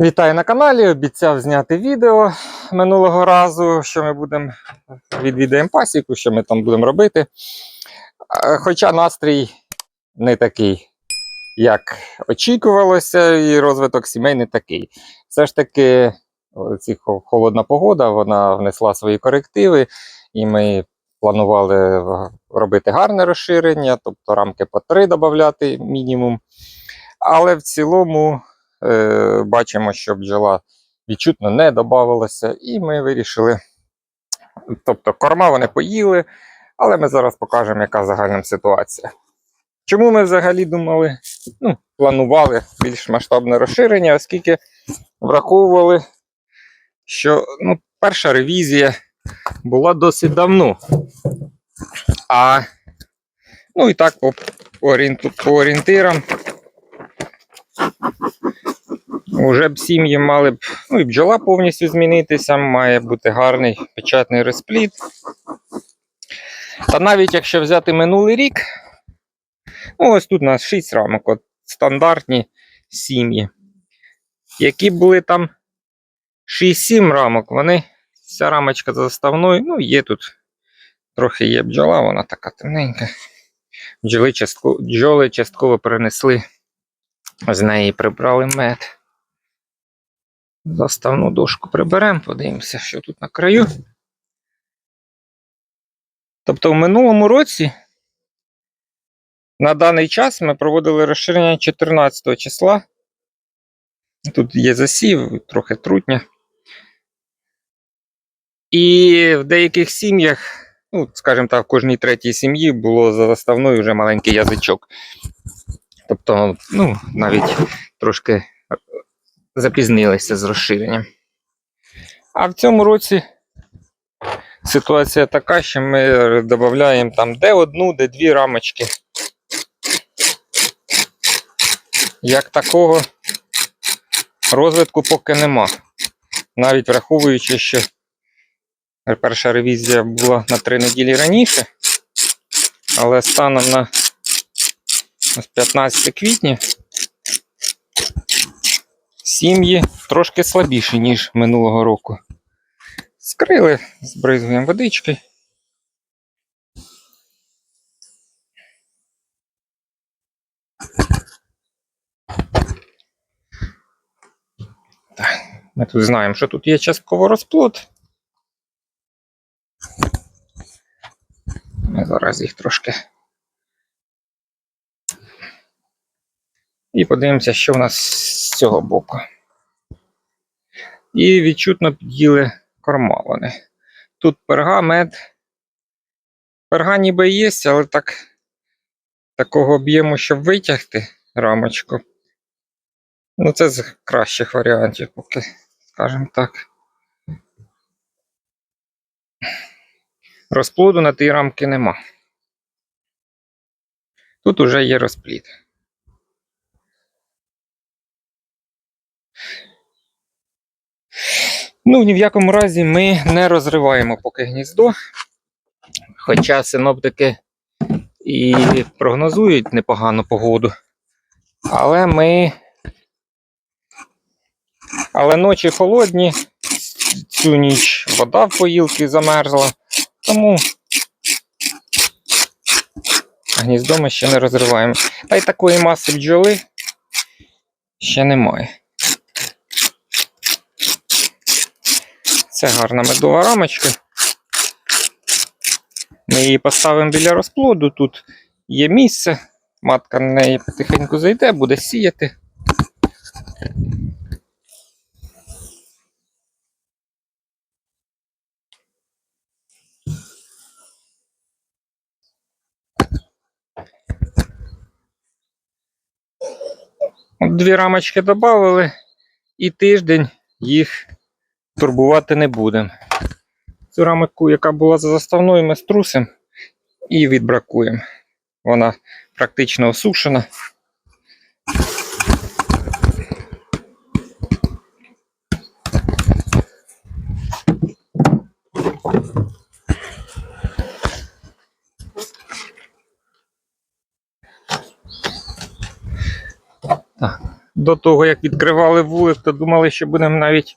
Вітаю на каналі. Обіцяв зняти відео минулого разу, що ми будемо відвідаємо пасіку, що ми там будемо робити. Хоча настрій не такий, як очікувалося, і розвиток сімей не такий. Все ж таки, ці холодна погода вона внесла свої корективи, і ми планували робити гарне розширення, тобто рамки по три додати мінімум. Але в цілому е, бачимо, що бджола відчутно не додавалася, і ми вирішили. Тобто корма вони поїли, але ми зараз покажемо, яка загальна ситуація. Чому ми взагалі думали, ну, планували більш масштабне розширення, оскільки враховували, що ну, перша ревізія була досить давно. А ну і так по, по, орієнтирам Уже б сім'ї мали б, ну і бджола повністю змінитися, має бути гарний печатний розпліт. Та навіть якщо взяти минулий рік, ну ось тут у нас 6 рамок, от стандартні сім'ї. Які були там 6-7 рамок, вони, ця рамочка заставною, ну є тут трохи є бджола, вона така темненька. Бджоли частково, бджоли частково принесли, з неї прибрали мед. Заставну дошку приберемо, подивимося, що тут на краю. Тобто в минулому році на даний час ми проводили розширення 14 числа. Тут є засів, трохи трутня. І в деяких сім'ях, ну, скажімо так, в кожній третій сім'ї було за заставною вже маленький язичок. Тобто, ну, навіть трошки запізнилися з розширенням. А в цьому році ситуація така, що ми додаємо там де одну, де дві рамочки. Як такого розвитку поки нема. Навіть враховуючи, що перша ревізія була на три неділі раніше, але станом на 15 квітня сім'ї трошки слабіші, ніж минулого року. Скрили, збризуємо водички. Так, ми тут знаємо, що тут є частково розплод. Ми зараз їх трошки. І подивимося, що в нас з цього боку. І відчутно під'їли корма вони. Тут перга, мед. Перга ніби є, але так, такого об'єму, щоб витягти рамочку. Ну, це з кращих варіантів, поки, скажімо так. Розплоду на тій рамки нема. Тут уже є розплід. Ну, ні в якому разі ми не розриваємо поки гніздо. Хоча синоптики і прогнозують непогану погоду. Але ми. Але ночі холодні, цю ніч вода в поїлки замерзла, тому гніздо ми ще не розриваємо. Та й такої маси бджоли ще немає. Це гарна медова рамочка. Ми її поставимо біля розплоду. Тут є місце. Матка на неї потихеньку зайде, буде сіяти. Дві рамочки додали, і тиждень їх турбувати не будемо. Цю рамку, яка була за заставною, ми струсимо і відбракуємо. Вона практично осушена. До того, як відкривали вулик, то думали, що будемо навіть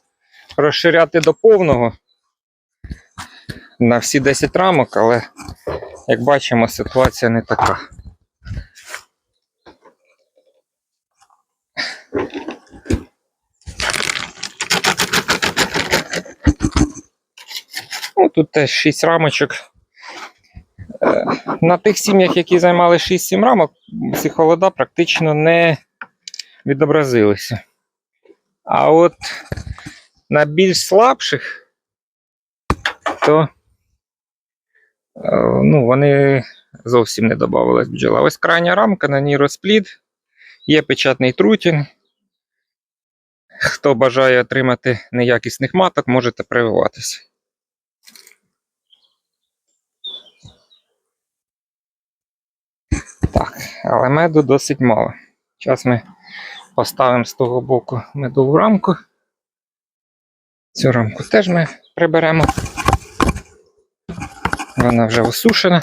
розширяти до повного на всі 10 рамок, але як бачимо, ситуація не така. Ну, тут теж 6 рамочок. Е, На тих сім'ях, які займали 6-7 рамок, ці холода практично не відобразилися. А от на більш слабших, то е, ну, вони зовсім не додавалась бджола. Ось крайня рамка, на ній розплід, є печатний трутінг. Хто бажає отримати неякісних маток, можете прививатися. Так, але меду досить мало. Зараз ми поставимо з того боку медову рамку. Цю рамку теж ми приберемо. Вона вже осушена.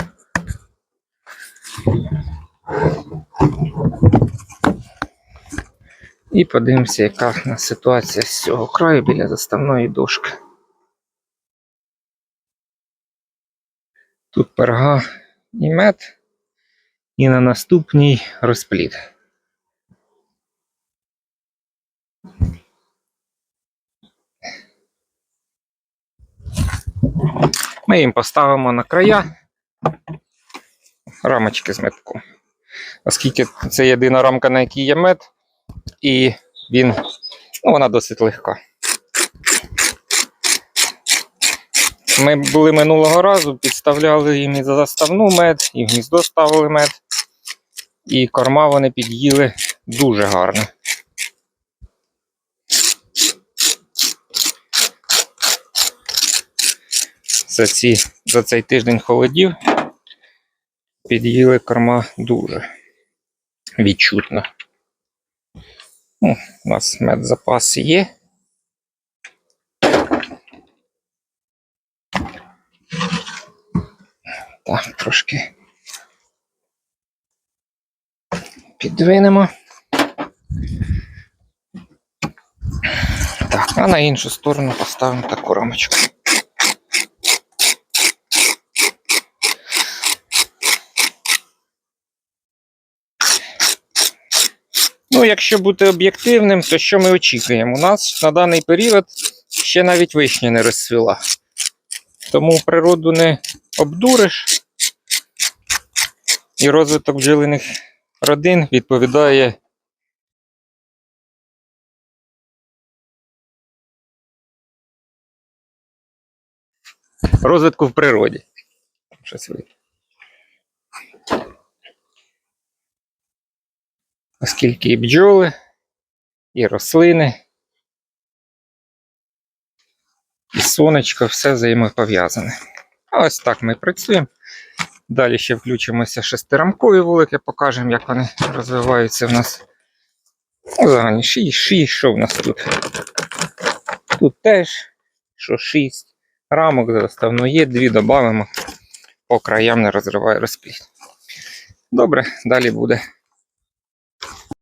І подивимося, яка в нас ситуація з цього краю біля заставної дошки. Тут перга і мед, і на наступній розплід. Ми їм поставимо на края рамочки з метком. Оскільки це єдина рамка, на якій є мед, і він, ну, вона досить легка. Ми були минулого разу, підставляли їм і за заставну мед, і в гніздо ставили мед, і корма вони під'їли дуже гарно. За, ці, за цей тиждень холодів під'їли корма дуже відчутно. Ну, у нас медзапас є. Так, трошки підвинемо. Так, а на іншу сторону поставимо таку рамочку. Ну, якщо бути об'єктивним, то що ми очікуємо? У нас на даний період ще навіть вишня не розцвіла. Тому природу не обдуриш. І розвиток бджолиних родин відповідає розвитку в природі. Щось Оскільки і бджоли, і рослини, і сонечко, все взаємопов'язане. Ось так ми працюємо. Далі ще включимося шестирамкові вулики, покажемо, як вони розвиваються в нас. Ну, Взагалі 6, 6, що в нас тут? Тут теж, що 6 рамок заставно є, дві додамо, по краям не розриває розплід. Добре, далі буде.